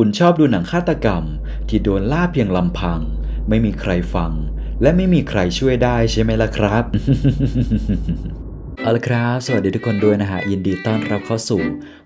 คุณชอบดูหนังฆาตกรรม ที่โดนล่าเพียงลำพัง ไม่มีใครฟัง และไม่มีใครช่วยได้ใช่ไหมล่ะครับ เอาละครับ สวัสดีทุกคนด้วยนะฮะยินดีต้อนรับเข้าสู่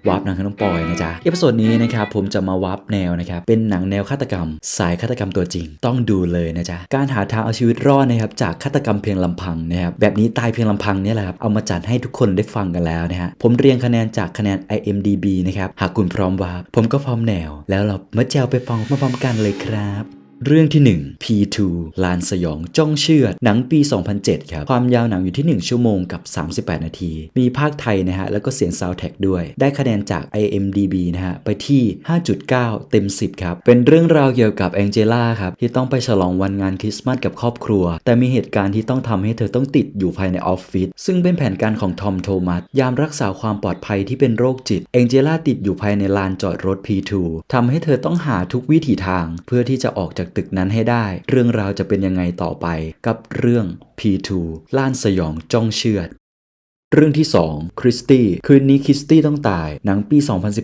วาร์ปหนังของน้องปอยนะจ๊ะเอพิโซดนี้นะครับผมจะมาวาร์ปแนวนะครับเป็นหนังแนวฆาตกรรม สายฆาตกรรมตัวจริง ต้องดูเลยนะจ๊ะการหาทางเอาชีวิตรอดนะครับจากฆาตกรรมเพียงลำพังนะครับแบบนี้ตายเพียงลำพังเนี่ยแหละครับเอามาจัดให้ทุกคนได้ฟังกันแล้วนะฮะผมเรียงคะแนนจากคะแนน IMDB นะครับหากคุณพร้อมวาร์ปผมก็พร้อมแนว แล้วเรามาแจวไปฟังมาพร้อมกันเลยครับ เรื่องที่ 1 P2 ลานสยองจ้องเชือดหนังปี 2007 ครับ ความยาวหนังอยู่ที่ 1 ชั่วโมงกับ 38 นาที มีภาคไทยนะฮะ แล้วก็เสียงซาวด์แท็กด้วย ได้คะแนนจาก IMDB นะฮะ ไปที่ 5.9 เต็ม 10 ครับ เป็นเรื่องราวเกี่ยวกับแองเจล่าครับ ที่ต้องไปฉลองวันงานคริสต์มาสกับครอบครัว แต่มีเหตุการณ์ที่ต้องทำให้เธอต้องติดอยู่ภายในออฟฟิศซึ่งเป็นแผนการของทอมโทมัสยามรักษาความปลอดภัยที่เป็นโรคจิตแองเจล่าติดอยู่ภายในลานจอดรถ P2 ทำให้เธอต้องหาทุกวิถีทาง เพื่อที่จะออกจากตึกนั้นให้ได้ เรื่องราวจะเป็นยังไงต่อไป กับเรื่อง P2 ล้านสยองจ้องเชือด เรื่องที่ 2 คริสตี้ คืนนี้คริสตี้ต้องตาย หนังปี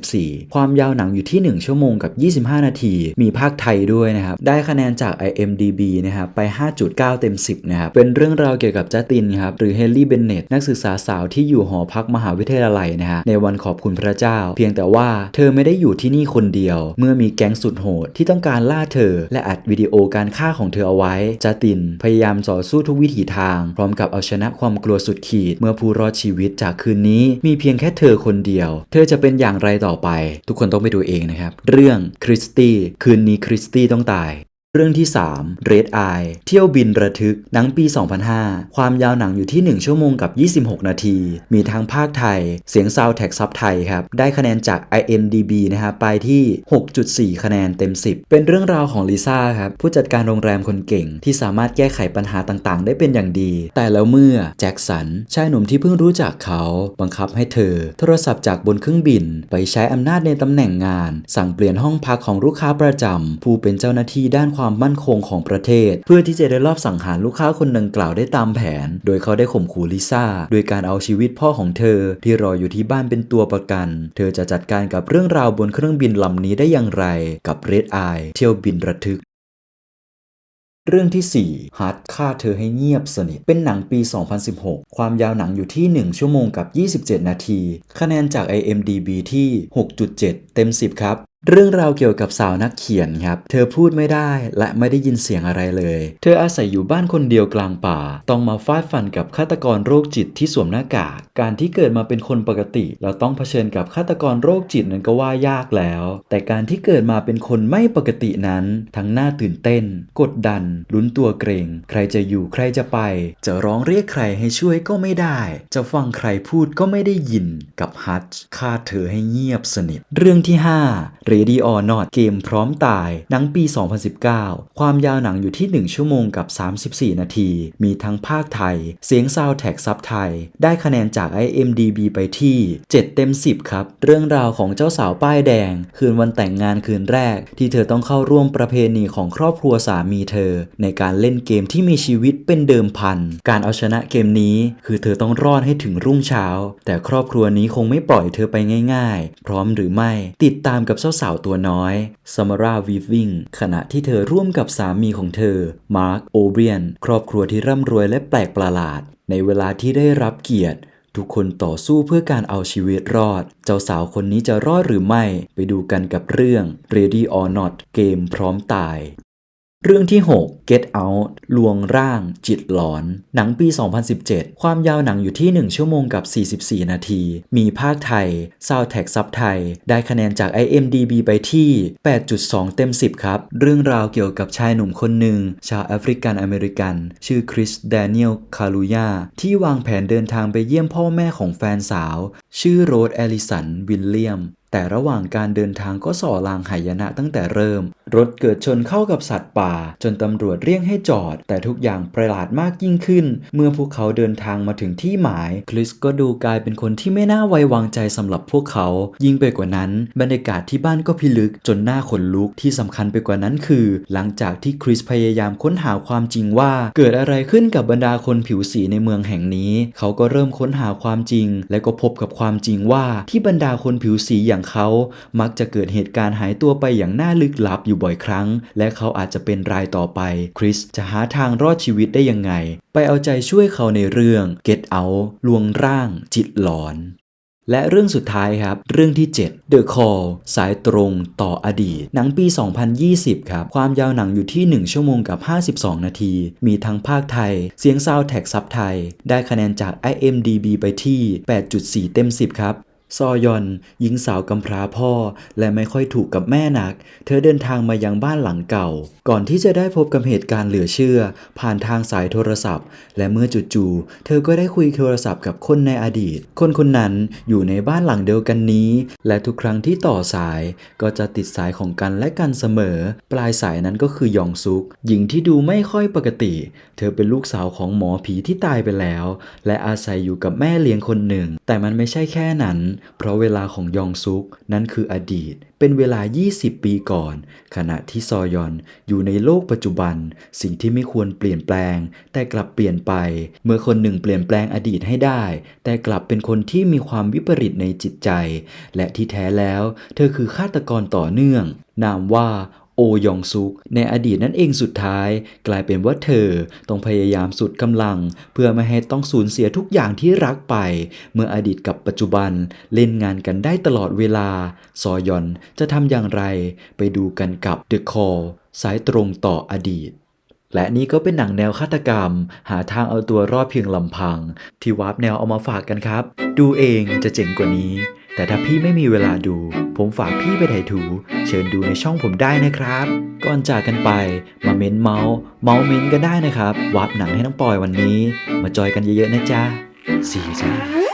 2014 ความยาวหนังอยู่ที่ 1 ชั่วโมงกับ 25 นาที มีภาคไทยด้วยนะครับ ได้คะแนนจาก IMDB นะครับไป 5.9 เต็ม 10 นะครับ เป็นเรื่องราวเกี่ยวกับจัตินครับ หรือเฮนรี่เบนเนตนักศึกษาสาวที่อยู่หอพักมหาวิทยาลัยนะฮะ ในวันขอบคุณพระเจ้า เพียงแต่ว่าเธอไม่ได้อยู่ที่นี่คนเดียว เมื่อมีแก๊งสุดโหดที่ต้องการล่าเธอ และอัดวิดีโอการฆ่าของเธอเอาไว้จัติน พยายามต่อสู้ทุกวิถีทาง พร้อมกับเอาชนะความกลัวสุดขีด เมื่อผู้รอดชีวิตจากคืนนี้มีเพียงแค่เธอคนเดียว เธอจะเป็นอย่างไรต่อไป ทุกคนต้องไปดูเองนะครับ เรื่องคริสตี้คืนนี้คริสตี้ต้องตาย เรื่องที่ 3 Red Eye เที่ยวบินระทึก หนังปี 2005 ความยาวหนังอยู่ที่ 1 ชั่วโมงกับ 26 นาที มีทั้งภาคไทย เสียงซาวแท็กซับไทยครับ ได้คะแนนจาก IMDB นะครับไปที่ 6.4 คะแนนเต็ม 10 เป็นเรื่องราวของลิซ่าครับ ผู้จัดการโรงแรมคนเก่ง ที่สามารถแก้ไขปัญหาต่างๆ ได้เป็นอย่างดี แต่แล้วเมื่อแจ็คสันชายหนุ่มที่เพิ่งรู้จักเขาบังคับให้เธอ โทรศัพท์จากบนเครื่องบิน ไปใช้อำนาจในตำแหน่งงาน สั่งเปลี่ยนห้องพักของลูกค้าประจำผู้เป็นเจ้าหน้าที่ด้านความมั่นคงของประเทศ เพื่อที่จะได้รอบสังหารลูกค้าคนดังกล่าวได้ตามแผน โดยเขาได้ข่มขู่ลิซ่าโดยการเอาชีวิตพ่อของเธอ ที่รออยู่ที่บ้านเป็นตัวประกัน เธอจะจัดการกับเรื่องราวบนเครื่องบินลำนี้ได้อย่างไร กับเรดไอเที่ยวบินระทึกเรื่องที่ 4 ฮัทฆ่าเธอให้เงียบสนิท เป็นหนังปี 2016 ความยาวหนังอยู่ที่ 1 ชั่วโมงกับ 27 นาที คะแนนจาก IMDB ที่ 6.7 เต็ม 10 ครับเรื่องราวเกี่ยวกับสาวนักเขียนครับ เธอพูดไม่ได้และไม่ได้ยินเสียงอะไรเลย เธออาศัยอยู่บ้านคนเดียวกลางป่า ต้องมาฟาดฟันกับฆาตกรโรคจิตที่สวมหน้ากาก การที่เกิดมาเป็นคนปกติ เราต้องเผชิญกับฆาตกรโรคจิตนั้นก็ว่ายากแล้ว แต่การที่เกิดมาเป็นคนไม่ปกตินั้น ทั้งน่าตื่นเต้น กดดัน ลุ้นตัวเกรง ใครจะอยู่ใครจะไป จะร้องเรียกใครให้ช่วยก็ไม่ได้ จะฟังใครพูดก็ไม่ได้ยิน กับฮัตฆ่าเธอให้เงียบสนิท เรื่องที่ 5 Ready or Not เกมพร้อมตาย หนังปี 2019 ความยาวหนังอยู่ที่ 1 ชั่วโมงกับ 34 นาที มีทั้งภาคไทย เสียงซาวแท็กซับไทย ได้คะแนนจาก IMDB ไปที่ 7 เต็ม 10 ครับ เรื่องราวของเจ้าสาวป้ายแดง คืนวันแต่งงานคืนแรก ที่เธอต้องเข้าร่วมประเพณีของครอบครัวสามีเธอ ในการเล่นเกมที่มีชีวิตเป็นเดิมพัน การเอาชนะเกมนี้ คือเธอต้องรอดให้ถึงรุ่งเช้า แต่ครอบครัวนี้คงไม่ปล่อยเธอไปง่าย ๆ พร้อมหรือไม่ ติดตามกับเจ้าสาวตัวน้อยซามาราวีวิงขณะที่เธอร่วมกับสามีของเธอ มาร์คโอเบียน ครอบครัวที่ร่ำรวยและแปลกประหลาด ในเวลาที่ได้รับเกียรติ ทุกคนต่อสู้เพื่อการเอาชีวิตรอด เจ้าสาวคนนี้จะรอดหรือไม่ ไปดูกันกับเรื่อง Ready or Not เกมพร้อมตาย เรื่องที่ 6 Get Out ลวงร่าง จิตหลอน หนังปี 2017 ความยาวหนังอยู่ที่ 1 ชั่วโมงกับ 44 นาที มีภาคไทย ซาวแท็กซับไทย ได้คะแนนจาก IMDB ไปที่ 8.2 เต็ม 10 ครับ เรื่องราวเกี่ยวกับชายหนุ่มคนหนึ่ง ชาวแอฟริกันอเมริกัน ชื่อคริสแดเนียล คาลูยา ที่วางแผนเดินทางไปเยี่ยมพ่อแม่ของแฟนสาว ชื่อโรสแอลิสัน วิลเลียมแต่ระหว่างการเดินทางก็ส่อลางหายนะตั้งแต่เริ่ม รถเกิดชนเข้ากับสัตว์ป่า จนตำรวจเรียกให้จอด แต่ทุกอย่างประหลาดมากยิ่งขึ้น เมื่อพวกเขาเดินทางมาถึงที่หมาย คริสก็ดูกลายเป็นคนที่ไม่น่าไว้วางใจสำหรับพวกเขา ยิ่งไปกว่านั้น บรรยากาศที่บ้านก็พิลึกจนหน้าขนลุกที่สำคัญไปกว่านั้นคือ หลังจากที่คริสพยายามค้นหาความจริงว่า เกิดอะไรขึ้นกับบรรดาคนผิวสีในเมืองแห่งนี้ เขาก็เริ่มค้นหาความจริง และก็พบกับความจริงว่าที่บรรดาคนผิวสีอย่างอย่างเขามักจะเกิดเหตุการณ์หายตัวไปอย่างน่าลึกลับอยู่บ่อยครั้ง และเขาอาจจะเป็นรายต่อไป คริสจะหาทางรอดชีวิตได้ยังไง ไปเอาใจช่วยเขาในเรื่อง Get Out ลวงร่าง จิตหลอน และเรื่องสุดท้ายครับ เรื่องที่ 7 The Call สายตรงต่ออดีต หนังปี 2020 ครับ ความยาวหนังอยู่ที่ 1 ชั่วโมงกับ 52 นาที มีทั้งภาคไทย เสียงซาวแท็กซับไทย ได้คะแนนจาก IMDB ไปที่ 8.4 เต็ม 10 ครับ ซอยอน หญิงสาวกำพร้าพ่อ และไม่ค่อยถูกกับแม่นัก เธอเดินทางมายังบ้านหลังเก่า ก่อนที่จะได้พบกับเหตุการณ์เหลือเชื่อ ผ่านทางสายโทรศัพท์ และเมื่อจู่ๆเธอก็ได้คุยโทรศัพท์กับคนในอดีต คนคนนั้นอยู่ในบ้านหลังเดียวกันนี้ และทุกครั้งที่ต่อสายก็จะติดสายของกันและกันเสมอ ปลายสายนั้นก็คือยองซุก หญิงที่ดูไม่ค่อยปกติ เธอเป็นลูกสาวของหมอผีที่ตายไปแล้ว และอาศัยอยู่กับแม่เลี้ยงคนหนึ่ง แต่มันไม่ใช่แค่นั้นเพราะเวลาของยองซุกนั้นคืออดีต เป็นเวลา 20 ปีก่อน ขณะที่ซอยอนอยู่ในโลกปัจจุบัน สิ่งที่ไม่ควรเปลี่ยนแปลง แต่กลับเปลี่ยนไป เมื่อคนหนึ่งเปลี่ยนแปลงอดีตให้ได้ แต่กลับเป็นคนที่มีความวิปริตในจิตใจ และที่แท้แล้ว เธอคือฆาตกรต่อเนื่อง นามว่า โอยองซุก ในอดีตนั่นเองสุดท้าย กลายเป็นว่าเธอต้องพยายามสุดกำลัง เพื่อไม่ให้ต้องสูญเสียทุกอย่างที่รักไป เมื่ออดีตกับปัจจุบันเล่นงานกันได้ตลอดเวลา ซอยอนจะทำอย่างไร ไปดูกันกับ The Call สายตรงต่ออดีตและนี่ก็เป็นหนังแนวฆาตกรรม หาทางเอาตัวรอดเพียงลำพัง ที่วาร์ปแนวเอามาฝากกันครับ ดูเองจะเจ๋งกว่านี้ แต่ถ้าพี่ไม่มีเวลาดู ผมฝากพี่ไปถ่ายถู เชิญดูในช่องผมได้นะครับ ก่อนจากกันไปมาเม้นเมาส์เมาส์เม้นกันได้นะครับวาร์ปหนังให้น้องปอยวันนี้ มาจอยกันเยอะๆนะจ๊ะสี่จ้า